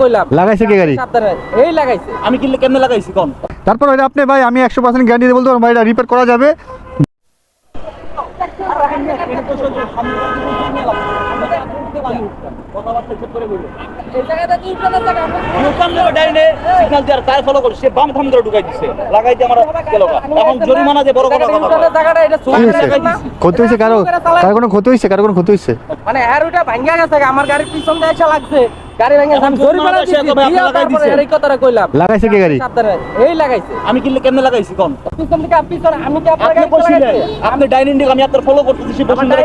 কইলাম। লাগাইছে কে গাড়ি? এই লাগাইছে। আমি কিনলে কেমনে লাগাইছি কোন? তারপর ওইটা আপনি ভাই আমি একশো পার্সেন্ট গ্যারান্টি দিয়ে বলতে পারব ভাই এটা রিপেয়ার করা যাবে ক্ষতি হয়েছে। কারও কারও কোনো ক্ষতি হয়েছে? কারও কোনো ক্ষতি হয়েছে? মানে ওটা ভাঙ্গা গেছে আমার গাড়ির পিছন দিয়ে এসে লাগছে। গাড়ি ভেঙে আমি জরিমানা দিছি। তারপরে দিছেন। এই কথাটা কইলাম। লাগাইছে কে গাড়ি? এই লাগাইছে। আমি কিনলে কেমনে লাগাইছি কোন? পিছন থেকে পিছন আমি কি আপনার গাড়ি আপনি ডাইনিং দিকে আমি আপনার ফলো করতেছি সে আমার বসুন ধরে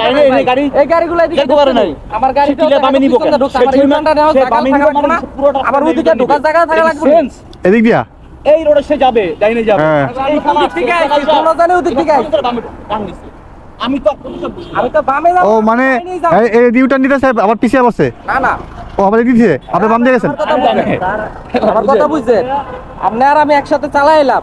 ডাইনে আমার গাড়ি এই গাড়িগুলো এদিকে পারে নাই। আমার গাড়ি সে টিলে বামে নিবো কেন? সে আমার জরিমানা- ইমানটা নেওয়া সে জায়গা বামে থাকা নিবো লাগবে না পুরোটা আমার আপনার ওদিকে ঢোকার জায়গা থাকা লাগবে এদিক দিয়া। এই রোডে সে যাবে ডাইনে যাবে। এইখানে ওদিক থেকে আইছি, কোনো জানে ওদিক থেকে আইছি। বামে টান দিছে। আমি তো আপনার সব বুঝি না। আমি তো বামে যাব ও মানে এই- এই ডিউটার আবার পিছিয়ে বসে না না। ও আবার দিচ্ছে আপনি বাম দিয়ে গেছেন? আমার কথা বুঝছেন আপনি আর আমি একসাথে চালাইলাম।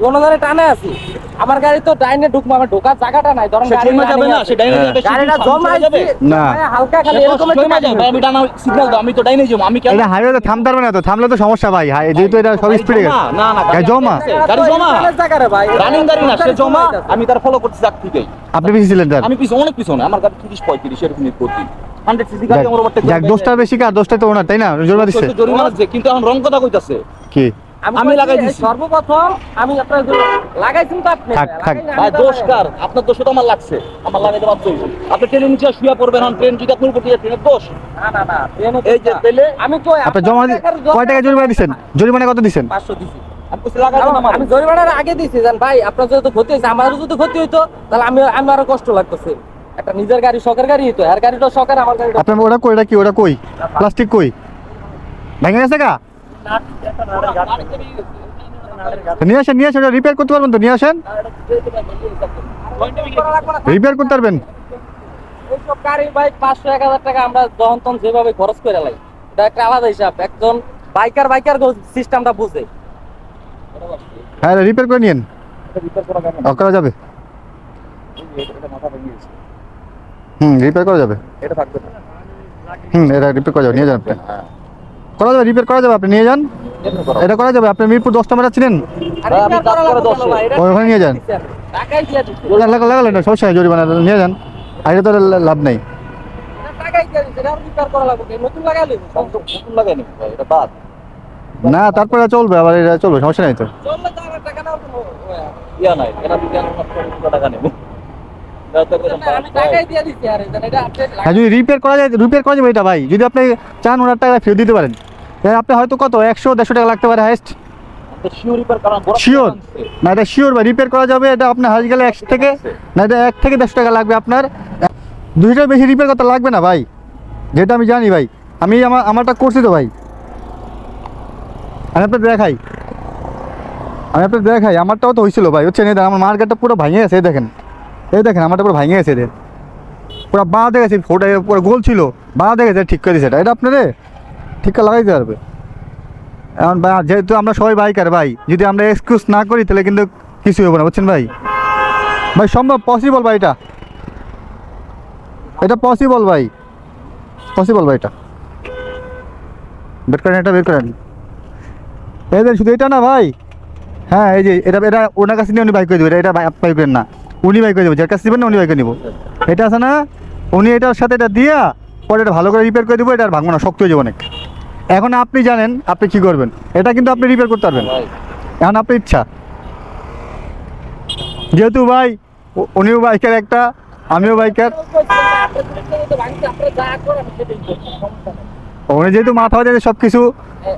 অনুদানে টানে আছি। আমার গাড়ি তো ডাইনে ঢুকবো আমার ঢোকার জায়গাটা নাই ধরেন গাড়ি যাবে না, সে ডাইনে। যাবে, গাড়িটা জমা যাবে। না। হালকা খালি এরকম জমা যাবে, আমি ডানা signal দাও, আমি তো ডাইনে যাব, আমি কেন- এটা হাইওয়েতে থামতে পারবে না তো থামলে তো সমস্যা ভাই হাই যেহেতু এটা সব স্পিডে গেছে। না, না, গাড়ি জমা। গাড়ি জমা। জায়গা রে ভাই রানিং গাড়ি না সে জমা আমি তার ফলো যাক থেকেই আপনি বেশি ছিলেন তার? আমি পিছনে অনেক পিছনে আমার গাড়ি তিরিশ পঁয়ত্রিশ এরকম যাক দোষটার বেশি কার দোষটাই তো ওনার তাই না? জরিমানা দিচ্ছে কিন্তু এখন রং কথা কইতাছে। কি? আমি লাগাই দিছি। সর্বপ্রথম আমি আপনার লাগাইছেন তো আপনি। থাক, থাক। ভাই তো দোষ কার আপনার দোষ তো আমার লাগছে। আমার লাগাইতে বাধ্য হইছে আপনি ট্রেনের নিচে শুয়ে পড়বেন এখন। ট্রেন যদি আপনার উপর দিয়ে ট্রেনের দোষ। না না না ট্রেনে এই যে পেলে আমি কই আপনি জমা কয় টাকা জরিমানা দিচ্ছেন জরিমানা কত দিচ্ছেন 500 দিছি। আমি জরিমানার আগে দিছি জান ভাই আপনার যদি ক্ষতি হয়েছে আমারও যদি ক্ষতি হইতো তাহলে আমি আমি আরও কষ্ট লাগতেছে। একটা নিজের গাড়ি শখের গাড়ি হইতো। আর গাড়িটা শখের আমার গাড়িটা আপনার ওটা কই? কি? ওটা কই? প্লাস্টিক কই? ভেঙে গেছে তো নিয়ে আসেন নিয়ে আসেন রিপেয়ার করতে পারবেন তো নিয়ে আসেন। রিপেয়ার করতে পারবেন। এইসব গাড়ি ভাই পাঁচশো এক হাজার টাকা আমরা যখন তখন যেভাবে খরচ করে লাই এটা একটা আলাদা হিসাব। একজন বাইকার বাইকার সিস্টেমটা বুঝে। হ্যাঁ রিপেয়ার করে নিয়েন। ও, করা যাবে। হুম রিপেয়ার করা যাবে। এটা থাকবে হুম এটা রিপেয়ার করা যাবে নিয়ে যান আপনি। করা যাবে রিপেয়ার করা যাবে আপনি নিয়ে যান। এটা করা যাবে আপনি মিরপুর দশ নম্বর ছিলেন ওখানে নিয়ে যান। লাগালেন না সমস্যা নেই জরিমানা নিয়ে যান। আর এটা তো লাভ নেই। না। নতুন লাগাইলে নতুন লাগাইনি ভাই এটা বাদ। না তারপরে চলবে আবার এটা চলবে সমস্যা নেই তো। ইয়া হ্যাঁ যদি রিপেয়ার করা যায় রিপেয়ার করা যাবে এটা ভাই। যদি আপনি চান ওনার টাকা ফেরত দিতে পারেন। আপনি হয়তো কত? একশো, দেড়শো টাকা লাগতে পারে হাইস্ট শিওর না, এটা শিওর ভাই রিপেয়ার করা যাবে, এটা আপনার হাজ গেলে এক থেকে, না, এটা এক থেকে দেড়শো টাকা লাগবে আপনার। দুইটার বেশি রিপেয়ার করতে লাগবে না ভাই, যেটা আমি জানি ভাই। আমি আমার আমারটা করছি তো ভাই। আমি আপনার দেখাই। আমি আপনার দেখাই, আমারটাও তো হয়েছিল ভাই হচ্ছে না আমার মার্কেটটা পুরো ভাঙে গেছে দেখেন। এই দেখেন, আমারটা পুরো ভাঙে গেছে এদের পুরো বাঁ দেখেছি ফোটা পুরো গোল ছিল। বাঁ দেখেছে ঠিক করে দিয়েছে এটা। এটা আপনারে ঠিক লাগাইতে পারবে। এখন যেহেতু আমরা সবাই বাইকার ভাই, যদি আমরা এক্সকিউজ না করি, তাহলে কিন্তু কিছু হবে না, বুঝছেন ভাই? ভাই, সম্ভব পসিবল ভাই এটা? এটা পসিবল ভাই। পসিবল ভাই এটা। বের করেন এটা, বের করেন। এই শুধু এটা না ভাই? হ্যাঁ এই যে এটা এটা ওনার কাছে নিয়ে উনি বাইক করে দেবে, এটা এটা বাইক করেন না। উনি বাইক করে দেবো, যার কাছে দেবেন না, উনি বাইক করে নিবো। এটা আছে না, উনি এটার সাথে এটা দিয়া, পরে এটা ভালো করে রিপেয়ার করে দেবো, এটা আর ভাঙবো না, শক্ত হয়ে যাবে অনেক। এখন আপনি জানেন আপনি কি করবেন। এটা কিন্তু আপনি রিপেয়ার করতে পারবেন। এখন আপনার ইচ্ছা। যেহেতু ভাই উনিও বাইকার একটা আমিও বাইকার। উনি যেহেতু মাথা হয়ে সব কিছু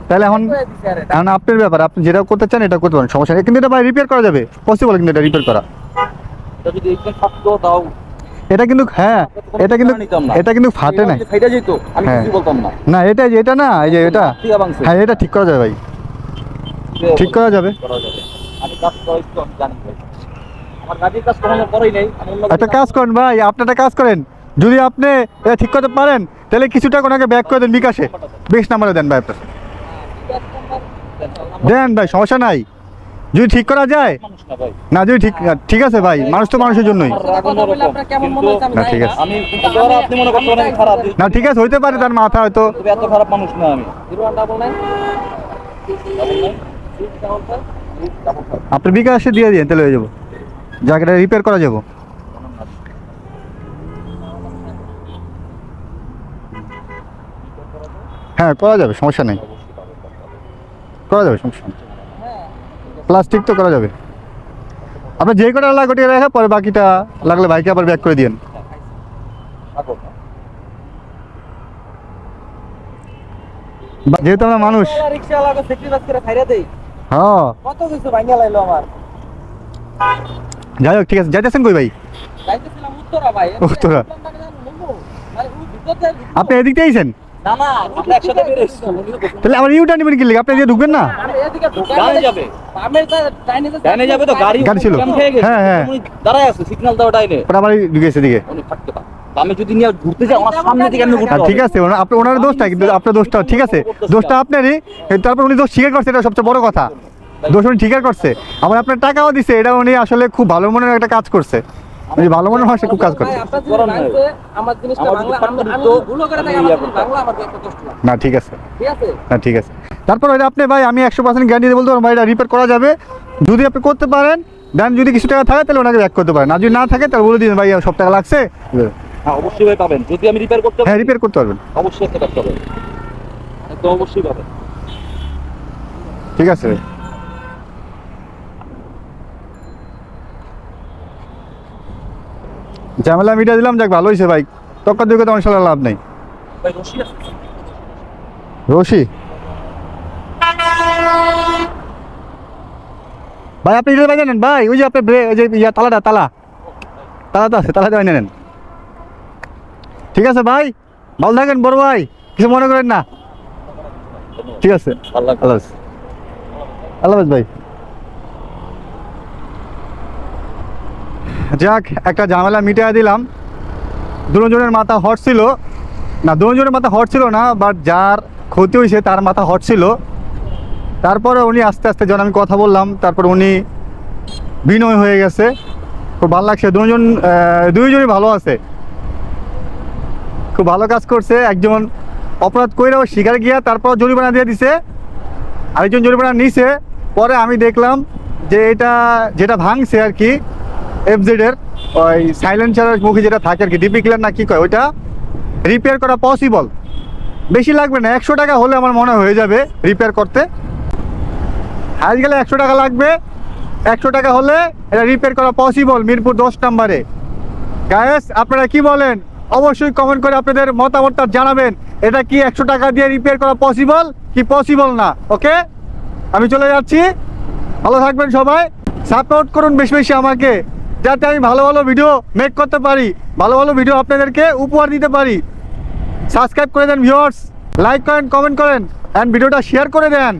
তাহলে এখন এখন আপনার ব্যাপার আপনি যেটা করতে চান এটা করতে পারেন সমস্যা নেই। কিন্তু এটা ভাই রিপেয়ার করা যাবে। পসিবল কিন্তু এটা রিপেয়ার করা। যদি এটা কিন্তু হ্যাঁ এটা কিন্তু এটা কিন্তু ফাটে নাই। ফাইটা যেত আমি হ্যাঁ। কিছু বলতাম না। না এটা এটা না এই যে এটা হ্যাঁ এটা ঠিক করা যাবে ভাই। ঠিক করা যাবে। আমি কাজ করাই তো আমি জানি আমার গাড়ির কাজ করানোর পরেই নেই একটা কাজ করেন ভাই আপনি একটা কাজ করেন। যদি আপনি এটা ঠিক করতে পারেন তাহলে কিছুটা টাকা ওনাকে ব্যাক করে দেন বিকাশে। বিশ নাম্বারে দেন ভাই আপনার। দেন ভাই সমস্যা নাই। যদি ঠিক করা যায় না যদি ঠিক ঠিক আছে ভাই মানুষ তো মানুষের জন্যই। মনে না, ঠিক আছে। আপনি মনে না ঠিক আছে হইতে পারে তার মাথা হয়তো এত খারাপ মানুষ না আমি। আপনি বিকাশে দিয়ে দিন তাহলে হয়ে যাব। জায়গাটা রিপেয়ার করা যাব। হ্যাঁ করা যাবে সমস্যা নেই। করা যাবে সমস্যা নেই। প্লাস্টিক তো করা যাবে। আপনার যে কটা লাগবে ওটা রেখে পরে বাকিটা লাগলে বাইকে আবার ব্যাক করে দিন যেহেতু আমরা মানুষ। হ্যাঁ। যাই হোক ঠিক আছে। যাইতেছেন কই ভাই? উত্তরা আপনি এদিক দিয়ে আইছেন? তাহলে আবার ইউটার্ন নেবেন কি আপনি এদিকে ঢুকবেন না? গাড়ি ছিল। হ্যাঁ, হ্যাঁ। উনি দাঁড়ায় আছে সিগন্যাল দেওয়া ডাইনে আবার ঢুকেছে এদিকে। উনি থাকতে পারে। বামে যদি নিয়ে ঘুরতে যায় আমার সামনে দিকে আমি ঘুরতে হ্যাঁ, ঠিক আছে আপনি ওনার দোষটা কিন্তু আপনার দোষটা ঠিক আছে। দোষটা আপনারই। তারপর উনি দোষ স্বীকার করছে এটা সবচেয়ে বড় কথা। দোষ উনি স্বীকার করছে। আবার আপনার টাকাও দিছে এটা উনি আসলে খুব ভালো মনের একটা কাজ করছে। উনি ভালো মনের মানুষে খুব কাজ যদি যদি করে না ঠিক আছে। না ঠিক আছে। তারপর ওইটা আপনি ভাই আমি একশো পার্সেন্ট গ্যারান্টি দিয়ে বলতে পারব ভাই এটা রিপেয়ার করা যাবে। যদি আপনি করতে পারেন দেন যদি কিছু টাকা থাকে তাহলে ওনাকে ব্যাক করতে পারেন। আর যদি না থাকে তাহলে বলে দিন ভাই সব টাকা লাগছে। হ্যাঁ অবশ্যই ভাই পাবেন। যদি আমি রিপেয়ার করতে হ্যাঁ রিপেয়ার করতে পারবেন। অবশ্যই একটা করতে হবে একদম অবশ্যই পাবেন। ঠিক আছে। ঝামেলা মিটা দিলাম যাক ভালো হয়েছে ভাই। টক্কর দিকে তো আমার সাথে লাভ নেই। রশি ভাই আপনি এটা বাইরে নেন ভাই ওই যে আপনার ব্রে- ওই যে ইয়া তালাটা তালা। তালাটা আছে তালাটা বাইরে নেন ঠিক আছে ভাই ভালো থাকেন বড় ভাই কিছু মনে করেন না। ঠিক আছে আল্লাহ। আল্লাহ হাফেজ ভাই। যাক, একটা ঝামেলা মিটিয়ে দিলাম। দুজনের মাথা হট ছিল। না, দুজনের মাথা হট ছিল না বাট যার ক্ষতি হয়েছে তার মাথা হট ছিল। তারপরে উনি আস্তে আস্তে যখন আমি কথা বললাম, তারপর উনি বিনয় হয়ে গেছে। খুব ভালো লাগছে। দুজন দুইজনই ভালো আছে। খুব ভালো কাজ করছে। একজন অপরাধ কইরাও শিকার গিয়া তারপর জরিমানা দিয়ে দিছে। আরেকজন জরিমানা নিছে। পরে আমি দেখলাম যে এটা, যেটা ভাঙছে আর কি এফজেডের ওই সাইলেন্সারের মুখে যেটা থাকে আর কি ডিপি ক্লিয়ার না কি কয়, ওইটা রিপেয়ার করা পসিবল বেশি লাগবে না, একশো টাকা হলে আমার মনে হয়ে যাবে রিপেয়ার করতে। আজ গেলে একশো টাকা লাগবে, একশো টাকা হলে এটা রিপেয়ার করা পসিবল মিরপুর দশ নম্বরে। গায়েস আপনারা কি বলেন? অবশ্যই কমেন্ট করে আপনাদের মতামতটা জানাবেন। এটা কি একশো টাকা দিয়ে রিপেয়ার করা পসিবল কি পসিবল না? ওকে আমি চলে যাচ্ছি। ভালো থাকবেন সবাই। সাপোর্ট করুন বেশি বেশি আমাকে। যাতে আমি ভালো ভালো ভিডিও মেক করতে পারি, ভালো ভালো ভিডিও আপনাদেরকে উপহার দিতে পারি। সাবস্ক্রাইব করে দেন ভিউয়ার্স লাইক করেন কমেন্ট করেন অ্যান্ড ভিডিওটা শেয়ার করে দেন।